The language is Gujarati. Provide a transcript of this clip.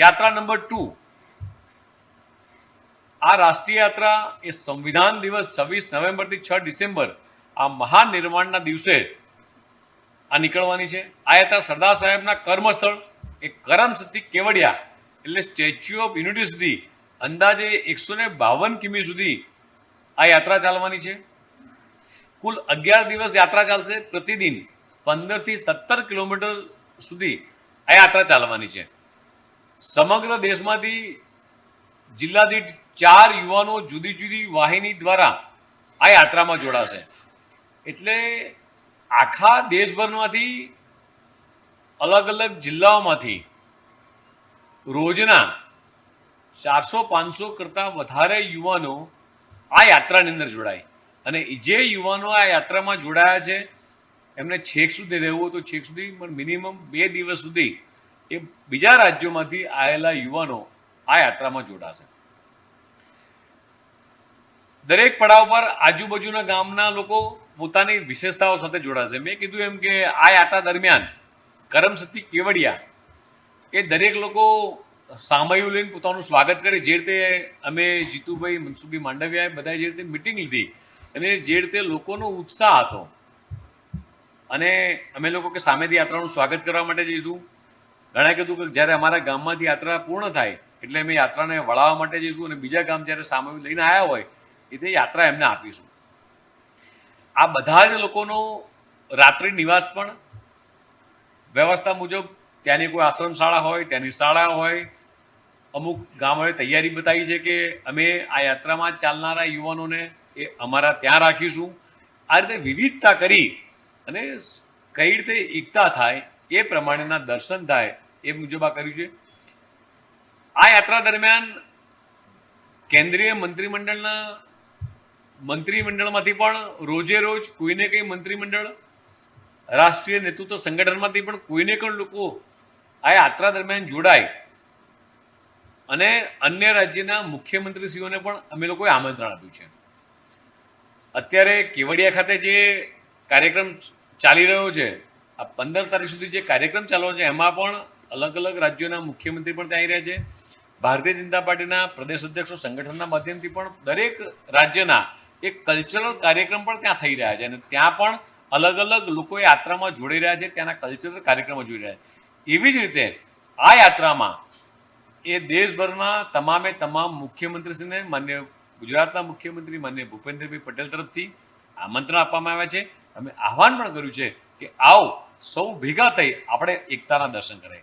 યાત્રા નંબર ટુ. આ રાષ્ટ્રીય યાત્રા એ સંવિધાન દિવસ છવ્વીસ નવેમ્બરથી છ ડિસેમ્બર આ મહાન નિર્માણના દિવસે આ નીકળવાની છે. આ યાત્રા સરદાર સાહેબના કર્મસ્થળ એ કરમસતી કેવડિયા એટલે સ્ટેચ્યુ ઓફ યુનિટી સુધી અંદાજે એકસો ને બાવન કિમી સુધી આ યાત્રા ચાલવાની છે. કુલ અગિયાર દિવસ યાત્રા ચાલશે. પ્રતિદિન પંદરથી સત્તર કિલોમીટર સુધી આ યાત્રા ચાલવાની છે. સમગ્ર દેશમાંથી જિલ્લા દીઠ ચાર યુવાનો જુદી જુદી વાહિની દ્વારા આ યાત્રામાં જોડાશે. એટલે આખા દેશભરમાંથી અલગ અલગ જિલ્લાઓમાંથી રોજના ચારસો પાંચસો કરતાં વધારે યુવાનો આ યાત્રાની અંદર જોડાય. અને જે યુવાનો આ યાત્રામાં જોડાયા છે, એમને છેક સુધી રહેવું તો છેક સુધી, પણ મિનિમમ બે દિવસ સુધી એ બીજા રાજ્યોમાંથી આવેલા યુવાનો આ યાત્રામાં જોડાશે. દરેક પડાવ પર આજુબાજુના ગામના લોકો પોતાની વિશેષતાઓ સાથે જોડાશે. મેં કીધું એમ કે આ યાત્રા દરમિયાન કરમસતી કેવડિયા એ દરેક લોકો સામયું લઈને પોતાનું સ્વાગત કરે. જે રીતે અમે જીતુભાઈ, મનસુખભાઈ માંડવિયાએ બધાએ જે રીતે મિટિંગ લીધી અને જે રીતે લોકોનો ઉત્સાહ હતો અને અમે લોકો કે સામેથી યાત્રાનું સ્વાગત કરવા માટે જઈશું. ઘણા કીધું કે જ્યારે અમારા ગામમાંથી યાત્રા પૂર્ણ થાય, એટલે અમે યાત્રાને વળાવવા માટે જઈશું અને બીજા ગામ જ્યારે સામે લઈને આવ્યા હોય, એ તે યાત્રા એમને આપીશું. આ બધા જ લોકોનો રાત્રિ નિવાસ પણ વ્યવસ્થા મુજબ ત્યાંની કોઈ આશ્રમ શાળા હોય, ત્યાંની શાળા હોય, અમુક ગામોએ તૈયારી બતાવી છે કે અમે આ યાત્રામાં ચાલનારા યુવાનોને એ અમારા ત્યાં રાખીશું. આ રીતે વિવિધતા કરી અને કઈ રીતે એકતા થાય એ પ્રમાણેના દર્શન થાય એ મુજબ આ કર્યું છે. આ યાત્રા દરમિયાન કેન્દ્રીય મંત્રીમંડળના મંત્રીમંડળમાંથી પણ રોજે રોજ કોઈને કંઈ મંત્રીમંડળ, રાષ્ટ્રીય નેતૃત્વ સંગઠનમાંથી પણ કોઈને પણ લોકો આ યાત્રા દરમિયાન જોડાય. અને અન્ય રાજ્યના મુખ્યમંત્રીશ્રીઓને પણ અમે લોકોએ આમંત્રણ આપ્યું છે. અત્યારે કેવડિયા ખાતે જે કાર્યક્રમ ચાલી રહ્યો છે આ પંદર તારીખ સુધી જે કાર્યક્રમ ચાલવાનો છે, એમાં પણ અલગ અલગ રાજ્યોના મુખ્યમંત્રી પણ ત્યાં આવી રહ્યા છે. ભારતીય જનતા પાર્ટીના પ્રદેશ અધ્યક્ષો સંગઠનના માધ્યમથી પણ દરેક રાજ્યના એક કલ્ચરલ કાર્યક્રમ પણ ત્યાં થઈ રહ્યા છે અને ત્યાં પણ અલગ અલગ લોકો યાત્રામાં જોડી રહ્યા છે, ત્યાંના કલ્ચરલ કાર્યક્રમો જોઈ રહ્યા છે. એવી જ રીતે આ યાત્રામાં એ દેશભરના તમામે તમામ મુખ્યમંત્રીશ્રીને માન્ય ગુજરાતના મુખ્યમંત્રી માન્ય ભૂપેન્દ્રભાઈ પટેલ તરફથી આમંત્રણ આપવામાં આવ્યા છે. અમે આહવાન પણ કર્યું છે કે આવો સૌ ભેગા થઈ આપણે એકતાના દર્શન કરીએ.